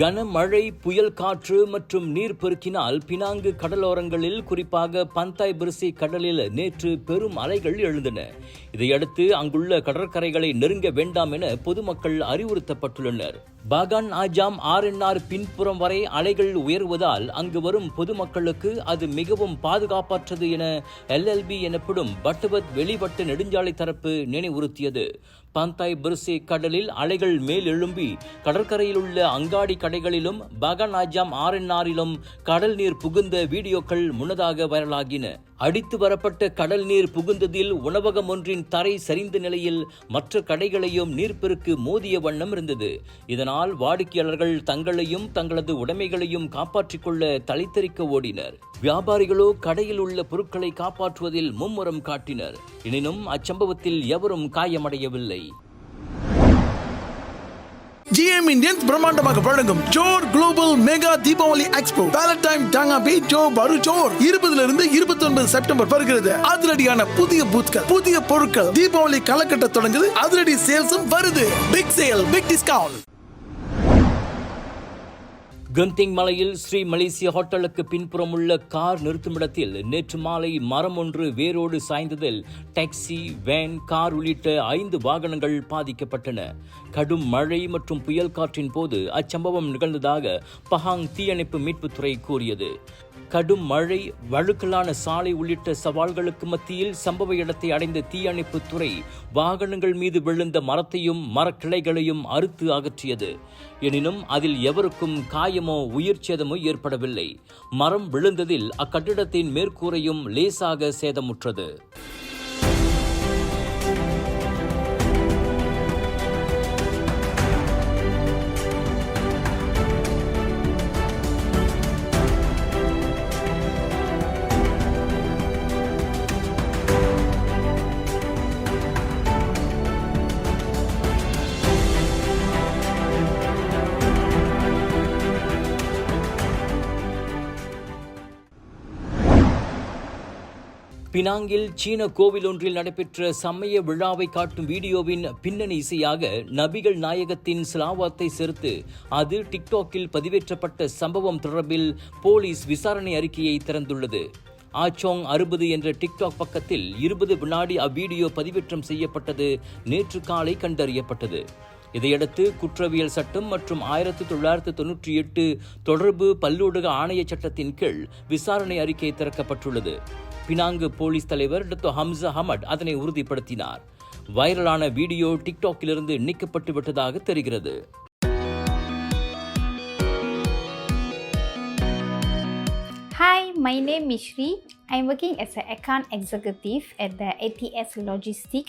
கனமழை புயல் காற்று மற்றும் நீர்ப்பெருக்கினால் பினாங்கு கடலோரங்களில் குறிப்பாக பந்தாய் பிரிசி கடலில் நேற்று பெரும் அலைகள் எழுந்தன. இதையடுத்து அங்குள்ள கடற்கரைகளை நெருங்க வேண்டாம் என பொதுமக்கள் அறிவுறுத்தப்பட்டுள்ளனர். பகான் ஆஜாம் ஆர்என்ஆர் பின்புறம் வரை அலைகள் உயர்வதால் அங்கு வரும் பொதுமக்களுக்கு அது மிகவும் பாதுகாப்பற்றது என எல்எல்பி எனப்படும் பட்டுவத் வெளிவட்ட நெடுஞ்சாலை தரப்பு நினைவுறுத்தியது. பந்தாய் பிர்சே கடலில் அலைகள் மேல் எழும்பி கடற்கரையில் உள்ள அங்காடி கடைகளிலும் பகான் ஆஜாம் ஆர்என்ஆரிலும் கடல் நீர் புகுந்த வீடியோக்கள் முன்னதாக வைரலாகின. அடித்து வரப்பட்ட கடல் நீர் புகுந்ததில் உணவகம் ஒன்றின் தரை சரிந்த நிலையில் மற்ற கடைகளையும் நீர்ப்பெருக்கு மோதிய வண்ணம் இருந்தது. இதனால் வாடிக்கையாளர்கள் தங்களையும் தங்களது உடைமைகளையும் காப்பாற்றிக் கொள்ள தலைத்தறிக்க ஓடினர். வியாபாரிகளோ கடையில் உள்ள பொருட்களை காப்பாற்றுவதில் மும்முரம் காட்டினர். எனினும் அச்சம்பவத்தில் எவரும் காயமடையவில்லை. ஜிஎம் இந்தியன்ஸ் பிரம்மாண்டமாக வழங்கும் ஜோர் global mega Deepavali expo Valentine டாங்காபி ஜோ பரு ஜோர் இருபதுல இருந்து இருபத்தி ஒன்பது செப்டம்பர் வருகிறது. அதிரடியான புதிய பூத்கள் புதிய பொருட்கள். தீபாவளி கலக்கட்ட தொடங்குது. அதிரடி சேல்ஸும் வருது. பிக் சேல் பிக் டிஸ்கவுண்ட் கந்திங் மலையில் ஸ்ரீ மலேசிய ஹோட்டலுக்கு பின்புறம் உள்ள கார் நிறுத்துமிடத்தில் நேற்று மாலை மரம் ஒன்று வேரோடு சாய்ந்ததில் டாக்ஸி வேன் கார் உள்ளிட்ட ஐந்து வாகனங்கள் பாதிக்கப்பட்டன. கடும் மழை மற்றும் புயல் காற்றின் போது அச்சம்பவம் நிகழ்ந்ததாக பஹாங் தீயணைப்பு மீட்புத்துறை கூறியது. கடும் மழை வழுக்கலான சாலை உள்ளிட்ட சவால்களுக்கு மத்தியில் சம்பவ இடத்தை அடைந்த தீயணைப்புத் துறை வாகனங்கள் மீது விழுந்த மரத்தையும் மரக்கிளைகளையும் அறுத்து அகற்றியது. எனினும் அதில் எவருக்கும் காயம் உயிர் சேதமோ ஏற்படவில்லை. மரம் விழுந்ததில் அக்கட்டிடத்தின் மேற்கூரையும் லேசாக சேதமுற்றது. பினாங்கில் சீன கோவில் ஒன்றில் நடைபெற்ற சமய விழாவை காட்டும் வீடியோவின் பின்னணி இசையாக நபிகள் நாயகத்தின் சிலாவாத்தை சேர்த்து அது டிக்டாக்கில் பதிவேற்றப்பட்ட சம்பவம் தொடர்பில் போலீஸ் விசாரணை அறிக்கையை திறந்துள்ளது. ஆச்சோங் அறுபது என்ற டிக்டாக் பக்கத்தில் இருபது வினாடி அவ்வீடியோ பதிவேற்றம் செய்யப்பட்டது நேற்று காலை கண்டறியப்பட்டது. இதையடுத்து குற்றவியல் சட்டம் மற்றும் ஆயிரத்தி தொள்ளாயிரத்து தொன்னூற்றி எட்டு தொடர்பு பல்லூடக ஆணைய சட்டத்தின் கீழ் விசாரணை அறிக்கை திறக்கப்பட்டுள்ளது. பினாங்கு போலீஸ் தலைவர் டாக்டர் ஹம்சா ஹமட் அதனை உறுதிப்படுத்தினார் வைரலான வீடியோ டிக்டாக்கிலிருந்து நீக்கப்பட்டு விட்டதாக தெரிகிறது Hi, my name is Shri. I'm working as an account executive at the ATS Logistic.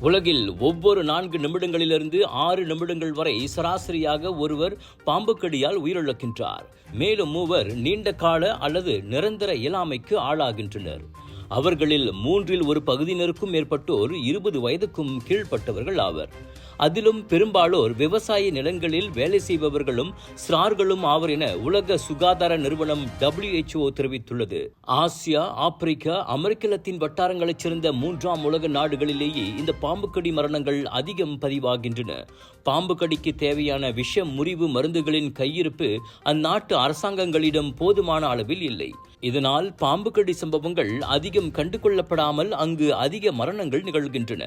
உலகில் ஒவ்வொரு நான்கு நிமிடங்களிலிருந்து ஆறு நிமிடங்கள் வரை சராசரியாக ஒருவர் பாம்புக்கடியால் உயிரிழக்கின்றார். மேலும் மூவர் நீண்ட கால அல்லது நிரந்தர இயலாமைக்கு ஆளாகின்றனர். அவர்களில் மூன்றில் ஒரு பகுதியினருக்கும் மேற்பட்டோர் இருபது வயதுக்கும் கீழ்ப்பட்டவர்கள் ஆவர். அதிலும் பெரும்பாலோர் விவசாய நிலங்களில் வேலை செய்பவர்களும் ஸ்ரார்களும் ஆவர் என உலக சுகாதார நிறுவனம் டபிள்யூஹெச்ஓ தெரிவித்துள்ளது. ஆசியா ஆப்பிரிக்கா அமெரிக்கலத்தின் வட்டாரங்களைச் சேர்ந்த மூன்றாம் உலக நாடுகளிலேயே இந்த பாம்புக்கடி மரணங்கள் அதிகம் பதிவாகின்றன. பாம்பு கடிக்கு தேவையான விஷ முறிவு மருந்துகளின் கையிருப்பு அந்நாட்டு அரசாங்கங்களிடம் போதுமான அளவில் இல்லை. இதனால் பாம்பு கடி சம்பவங்கள் அதிகம் கண்டுகொள்ளப்படாமல் அங்கு அதிக மரணங்கள் நிகழ்கின்றன.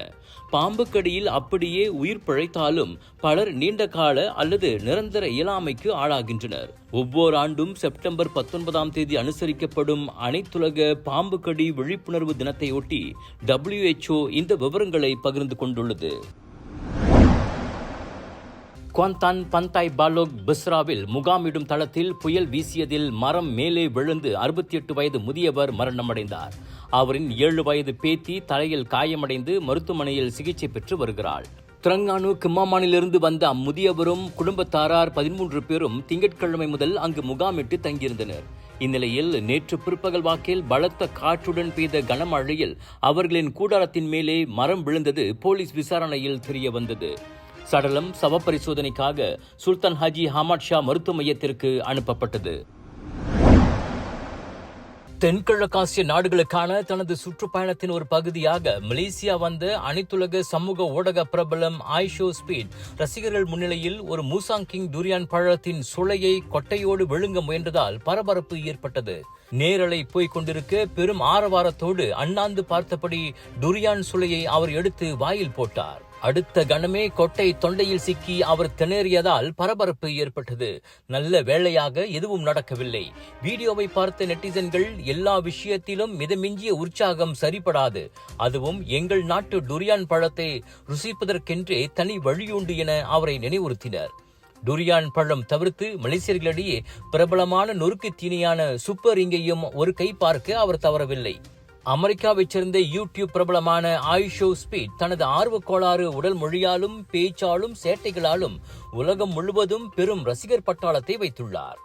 பாம்பு கடியில் அப்படியே உயிர் பிழைத்தாலும் பலர் நீண்ட கால அல்லது நிரந்தர இயலாமைக்கு ஆளாகின்றனர். ஒவ்வொரு ஆண்டும் செப்டம்பர் பத்தொன்பதாம் தேதி அனுசரிக்கப்படும் அனைத்துலக பாம்பு கடி விழிப்புணர்வு தினத்தையொட்டி டபிள்யூஎச்ஓ இந்த விவரங்களை பகிர்ந்து கொண்டுள்ளது. குவந்தான் பந்தாய் பாலோக் பிஸ்ராவில் முகாமிடும் தளத்தில் புயல் வீசியதில் மரம் மேலே விழுந்து அறுபத்தி எட்டு வயது முதியவர் மரணமடைந்தார். அவரின் ஏழு வயது பேத்தி தலையில் காயமடைந்து மருத்துவமனையில் சிகிச்சை பெற்று வருகிறாள். திரங்கானு கிம்மாமானிலிருந்து வந்த அம்முதியவரும் குடும்பத்தாரார் பதிமூன்று பேரும் திங்கட்கிழமை முதல் அங்கு முகாமிட்டு தங்கியிருந்தனர். இந்நிலையில் நேற்று பிற்பகல் வாக்கில் பலத்த காற்றுடன் பெய்த கனமழையில் அவர்களின் கூடாரத்தின் மேலே மரம் விழுந்தது போலீஸ் விசாரணையில் தெரிய வந்தது சடலம் சவ பரிசோதனைக்காக சுல்தான் ஹாஜி ஹமாட் ஷா மருத்துவ மையத்திற்கு அனுப்பப்பட்டது. தென்கிழக்காசிய நாடுகளுக்கான தனது சுற்றுப்பயணத்தின் ஒரு பகுதியாக மலேசியா வந்த அனைத்துலக சமூக ஊடக பிரபலம் ஆய்ஷோ ஸ்பீட் ரசிகர்கள் முன்னிலையில் ஒரு மூசாங் கிங் துரியான் பழத்தின் சுளையை கொட்டையோடு விழுங்க முயன்றதால் பரபரப்பு ஏற்பட்டது. நேரலை போய்க் கொண்டிருக்க பெரும் ஆரவாரத்தோடு அண்ணாந்து பார்த்தபடி துரியான் சுளையை அவர் எடுத்து வாயில் போட்டார். அடுத்த கணமே கொட்டை தொண்டையில் சிக்கி அவர் திணறியதால் பரபரப்பு ஏற்பட்டது. நல்ல வேளையாக எதுவும் நடக்கவில்லை. வீடியோவை பார்த்த நெட்டிசன்கள் எல்லா விஷயத்திலும் மிதமிஞ்சிய உற்சாகம் சரிபடாது. அதுவும் எங்கள் நாட்டு டுரியான் பழத்தை ருசிப்பதற்கென்றே தனி வழியுண்டு என அவரை நினைவுறுத்தினர். டுரியான் பழம் தவிர்த்து மலேசியர்களிடையே பிரபலமான நொறுக்கு தீனியான சூப்பர் இங்கையும் ஒரு கை பார்க்க அவர் தவறவில்லை. அமெரிக்காவைச் சேர்ந்த யூடியூப் பிரபலமான ஆயுஷோ ஸ்பீட் தனது ஆர்வக் கோளாறு உடல் மொழியாலும் பேச்சாலும் சேட்டைகளாலும் உலகம் முழுவதும் பெரும் ரசிகர் பட்டாளத்தை வைத்துள்ளார்.